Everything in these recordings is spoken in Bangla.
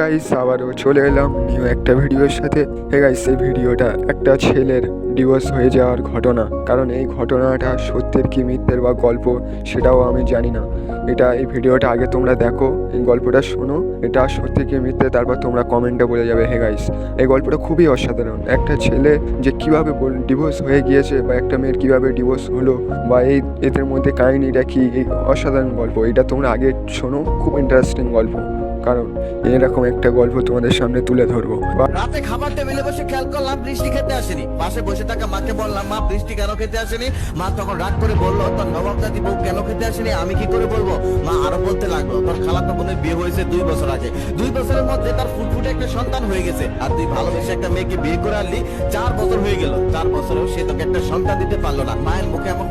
গাইস আবারও চলে এলাম নিউ একটা ভিডিওর সাথে। হে গাইস এই ভিডিওটা একটা ছেলের ডিভোর্স হয়ে যাওয়ার ঘটনা। কারণ এই ঘটনাটা সত্যের কি মিথ্যের বা গল্প, সেটাও আমি জানি না। এটা এই ভিডিওটা আগে তোমরা দেখো, এই গল্পটা শোনো। এটা সত্যি কি মিথ্যে, তারপর তোমরা কমেন্টে বলে যাবে হে গাইস এই গল্পটা খুবই অসাধারণ। একটা ছেলে যে কীভাবে ডিভোর্স হয়ে গিয়েছে বা একটা মেয়ের কীভাবে ডিভোর্স হলো বা এই, এদের মধ্যে কাহিনিটা কি, এই অসাধারণ গল্প। এটা তোমরা আগে শোনো, খুব ইন্টারেস্টিং গল্প। কারণ এরকম একটা গল্প তোমাদের সামনে তুলে ধরবো। রাতে খাবার টেবিলে বসে খেয়াল করলাম বৃষ্টি খেতে আসেনি। পাশে বসে থাকা মাকে বললাম, মা, বৃষ্টি কেন খেতে আসেনি? মা তখন রাগ করে বলল, তোর নবাব দাদি বউ কেন খেতে আসেনি? আমি কি করে বলব? মা আরও বলতে লাগল, তোর খালাতো বোনের বিয়ে হয়েছে দুই বছর আগে। দুই বছরের মধ্যে তার ফুটফুটে একটা সন্তান হয়ে গেছে। আর তুই ভালোবেসে একটা মেয়েকে বিয়ে করে আনলি, চার বছর হয়ে গেল। চার বছরেও সে তোকে একটা সন্তান দিতে পারল না। মায়ের মুখে এমন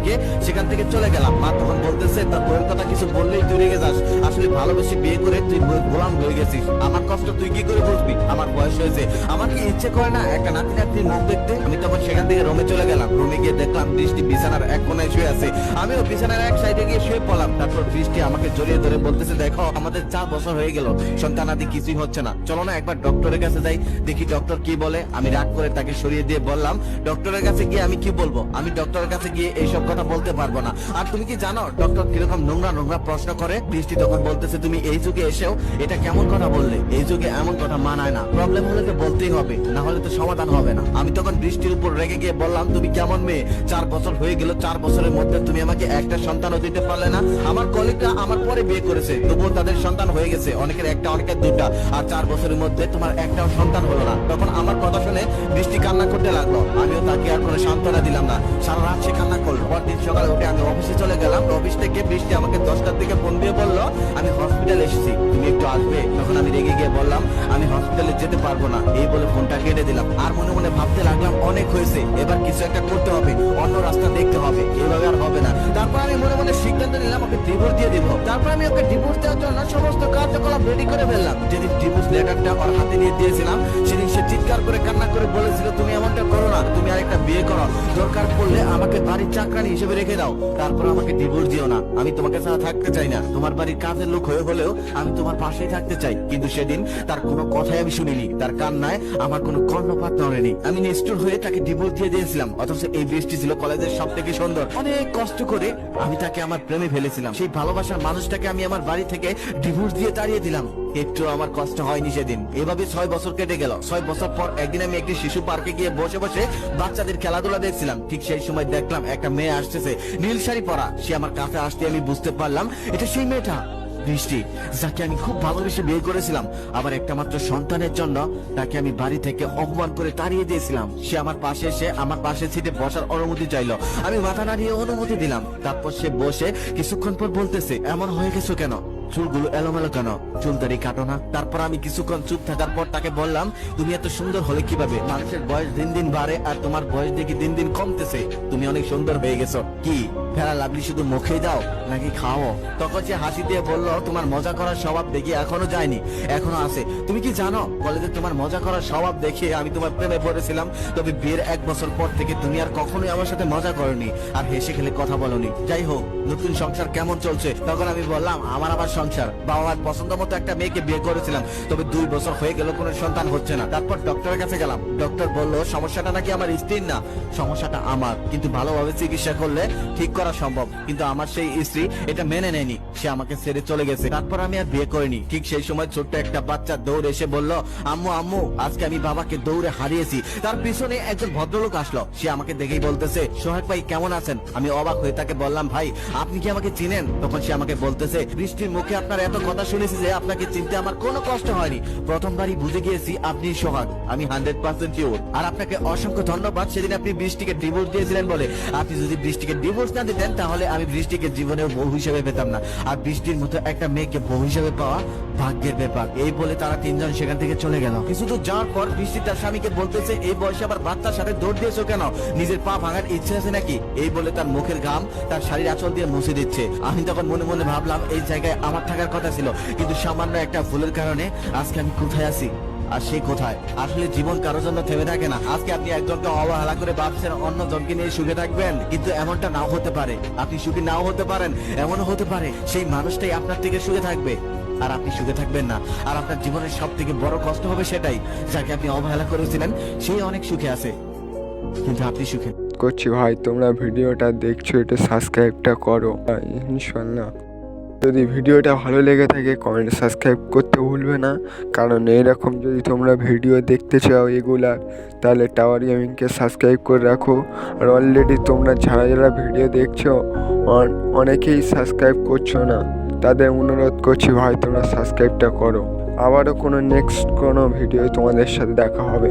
রেখে সেখান থেকে চলে গেলাম। মা তখন বলতেছে তোর বউয়ের কথা কিছু বললেই তুই রেগে যাস। আসলে ভালোবেসে বিয়ে করে তুই গোলাম হয়ে গেছিস। আমার কষ্ট তুই কি করে বুঝবি? আমার বয়স হয়েছে। আমার কি ইচ্ছে করে না একটা নাতি নাতির মুখ দেখতে? আমি তখন সেখান থেকে রুমে চলে গেলাম। রুমে গিয়ে দেখলাম, বৃষ্টি বিছানার এক কোনায় শুয়ে আছে। আমিও বিছানার এক সাইডে গিয়ে শুয়ে পড়লাম। তারপর বৃষ্টি আমাকে জড়িয়ে ধরে বলতেছে, দেখো, আমাদের চার বছর হয়ে গেল। সন্তান আদি কিছুই হচ্ছে না। চলো না একবার ডক্টরের কাছে যাই, দেখি ডক্টর কি বলে। আমি রাগ করে তাকে সরিয়ে দিয়ে বললাম ডক্টরের কাছে গিয়ে আমি কি বলব? আমি ডক্টরের কাছে গিয়ে এইসব কথা বলতে পারব না। আর তুমি কি জানো, ডক্টর কীরকম নোংরা নোংরা প্রশ্ন করে? বৃষ্টি তখন বলতেছে, তুমি এই যুগে এসেও এটা কেমন কথা বললে? এই যুগে এমন কথা মানায় না। প্রবলেম হলে তো বলতেই হবে, না হলে তো সমাধান হবে না। আমি তখন বৃষ্টির উপর রেগে গিয়ে বললাম, তুমি কেমন মেয়ে? চার বছর হয়ে গেল, চার বছরের মধ্যে তুমি আমাকে একটা সন্তানও দিতে পারলে না। আমার কলিগরা আমার পরে বিয়ে করেছে, তবুও তাদের সন্তান হয়ে গেছে, অনেকের একটা, অনেকের দুটা। আর চার বছরের মধ্যে তোমার একটাও সন্তান হলো না। তখন আমার কথা শুনে বৃষ্টি কান্না করতে লাগল। আমিও তাকে আর কোনো সান্ত্বনা দিলাম না। সারা রাত সে কান্না করল। পরদিন সকালে উঠে আমি অফিসে চলে গেলাম অফিস থেকে বৃষ্টি আমাকে দশটার দিকে ফোন দিয়ে বলল, আমি হসপিটালে এসেছি, তুমি একটু আসবে। তখন আমি রেগে গিয়ে বললাম, আমি হসপিটালে যেতে পারব না। এই বলে ফোনটা কেটে দিলাম। আর মনে মনে ভাবতে লাগলাম, অনেক হয়েছে, এবার কিছু একটা করতে হবে, অন্য রাস্তা দেখতে হবে, এভাবে আর হবে না। তারপর আমি মনে মনে সিদ্ধান্ত নিলাম, ওকে ডিভোর্স দিয়ে দিব। তারপর আমি ওকে ডিভোর্স দেওয়ার জন্য সমস্ত কার্যকলাপ রেডি করে ফেললাম। যেদিন ডিভোর্স লেটারটা ওর হাতে নিয়ে দিয়েছিলাম, সেদিন সে চিৎকার করে কান্না করে বলেছিল, তুমি এমনটা করো না, তুমি আরেকটা বিয়ে করো। দরকার পড়লে আমাকে বাড়ির চাকরানি হিসেবে রেখে দাও। তারপর আমাকে ডিভোর্স দিও না। আমি তোমাকে ছাড়া থাকতে চাই না। তোমার বাড়ির কাজের লোক হয়ে হলেও আমি তোমার পাশেই থাকতে চাই। কিন্তু সেদিন তার কোনো কথাই আমি শুনিনি। তার কান্নায় আমার কোনো কর্ণপাত নড়েনি। আমি নিষ্ঠুর হয়ে তাকে ডিভোর্স দিয়ে দিয়েছিলাম। অথচ এই বৃষ্টি ছিল কলেজের সব থেকে সুন্দর। অনেক কষ্ট করে আমি তাকে আমার প্রেমে ফেলেছিলাম। সেই ভালোবাসার মানুষটাকে আমি আমার বাড়ি থেকে ডিভোর্স দিয়ে তাড়িয়ে দিলাম। একটু আমার কষ্ট হয়নি সেদিন। এভাবে ছয় বছর কেটে গেল। ছয় বছর পর একদিন আমি একটি শিশু পার্কে গিয়ে বসে বসে বাচ্চাদের খেলাধুলা দেখছিলাম। ঠিক সেই সময় দেখলাম একটা মেয়ে আসতেছে নীল শাড়ি পরা। সে আমার কাছে আসতে আমি বুঝতে পারলাম, এটা সেই মেয়েটা। বৃষ্টি যাকে আমি খুব ভালোবেসে বিয়ে করেছিলাম, আবার একটা মাত্র সন্তানের জন্য তাকে আমি বাড়ি থেকে অপমান করে তাড়িয়ে দিয়েছিলাম। সে আমার পাশে এসে আমার পাশে সিটে বসার অনুমতি চাইলো। আমি মাথা নাড়িয়ে অনুমতি দিলাম। তারপর সে বসে কিছুক্ষণ পর বলতেছে, এমন হয়ে গেছো কেন? চুলগুলো এলোমেলো কেন? চুল দাড়ি কাটো না। তারপর আমি কিছুক্ষণ চুপ থাকার পর তাকে বললাম, তুমি এত সুন্দর হলে কীভাবে? মানুষের বয়স দিন দিন বাড়ে আর তোমার বয়স দেখি দিন দিন কমতেছে। তুমি অনেক সুন্দর হয়ে গেছো। কি ফেরা লাভলি শুধু মুখেই দাও নাকি খাও তখন সে হাসি দিয়ে বলল, তোমার মজা করার স্বভাব দেখি এখনও যায়নি, এখনও আছে। তুমি কি জানো, কলেজে তোমার মজা করার স্বভাব দেখে আমি তোমার প্রেমে পড়েছিলাম। তবে বিয়ের এক বছর পর থেকে তুমি আর কখনোই আমার সাথে মজা করনি আর হেসে খেলে কথা বলনি। যাই হোক, নতুন সংসার কেমন চলছে? তখন আমি বললাম, আমার আবার সংসার। বাবা মার পছন্দ মতো একটা মেয়েকে বিয়ে করেছিলাম, তবে দুই বছর হয়ে গেল, কোনো সন্তান হচ্ছে না। তারপর ডক্টরের কাছে গেলাম। ডক্টর বলল, সমস্যাটা নাকি আমার স্ত্রীর না? সমস্যাটা আমার, কিন্তু ভালোভাবে চিকিৎসা করলে ঠিক করা সম্ভব। কিন্তু আমার সেই স্ত্রী এটা মেনে নেয়নি। সে আমাকে ছেড়ে চলে গেছে। তারপর আমি আর বিয়ে করিনি। ঠিক সেই সময় ছোট্ট একটা বাচ্চা দৌড়ে এসে বলল, আম্মু আম্মু, আজকে আমি বাবাকে দৌড়ে হারিয়েছি। তার পিছনে একজন ভদ্রলোক আসলো। সে আমাকে দেখেই বলতেছে, সোহাগ ভাই, কেমন আছেন? আমি অবাক হয়ে তাকে বললাম, ভাই, আপনি কি আমাকে চিনেন? তখন সে আমাকে বলতেছে, বৃষ্টির মুখে আপনার এত কথা শুনেছি যে আপনাকে চিনতে আমার কোনো কষ্ট হয়নি। প্রথমবারই বুঝে গিয়েছি আপনি সোহাগ। আমি হান্ড্রেড পার্সেন্ট শিওর। আর আপনাকে অসংখ্য ধন্যবাদ। সেদিন আপনি বৃষ্টিকে ডিভোর্স দিয়েছিলেন বলে। আপনি যদি বৃষ্টিকে ডিভোর্স না দিতেন, তাহলে আমি বৃষ্টিকে জীবনেও বউ হিসেবে পেতাম না। আর বৃষ্টির মতো একটা মেয়েকে বউ হিসেবে পাওয়া ভাগ্যের ব্যাপার। এই বলে তারা তিনজন সেখান থেকে চলে গেল। কিছু দূর যাওয়ার পর বৃষ্টি তার স্বামীকে বলতেছে, এই বয়সে আবার বাচ্চার সাথে দৌড় দিয়েছ কেন? নিজের পা ভাঙার ইচ্ছে আছে নাকি? এই বলে তার মুখের ঘাম তার শাড়ির আঁচল দিয়ে মুছে দিচ্ছে। আমি তখন মনে মনে ভাবলাম, এই জায়গায় আমার থাকার কথা ছিল। কিন্তু সামান্য একটা ভুলের কারণে আজকে আমি কোথায় আছি? আর সে কোথায়? আসলে জীবন কারোর জন্য থেমে থাকে না। আজকে আপনি একজনকে অবহেলা করে ভাবছেন অন্য জনকে নিয়ে সুখে থাকবেন। কিন্তু এমনটা নাও হতে পারে। আপনি সুখী নাও হতে পারেন। এমনও হতে পারে সেই মানুষটাই আপনার থেকে সুখে থাকবে। আর আপনি সুখে থাকবেন না। আর আপনার জীবনের সব থেকে বড় কষ্ট হবে সেটাই। যাকে আপনি অবহেলা করেছিলেন, সে অনেক সুখে আছে। কিন্তু আপনি সুখে করছি ভাই, তোমরা ভিডিওটা দেখছ এটা সাবস্ক্রাইবটা করো। ইনশাল্লাহ যদি ভিডিওটা ভালো লেগে থাকে কমেন্ট সাবস্ক্রাইব করতে ভুলবে না। কারণ এরকম যদি তোমরা ভিডিও দেখতে চাও এগুলা, তাহলে টাওয়ার গেমিংকে সাবস্ক্রাইব করে রাখো। আর অলরেডি তোমরা যারা যারা ভিডিও দেখছ, অন- অনেকেই সাবস্ক্রাইব করছ না। তাদের অনুরোধ করছি ভাই, তোমরা সাবস্ক্রাইবটা করো। আবারও কোনো নেক্সট কোনো ভিডিও তোমাদের সাথে দেখা হবে।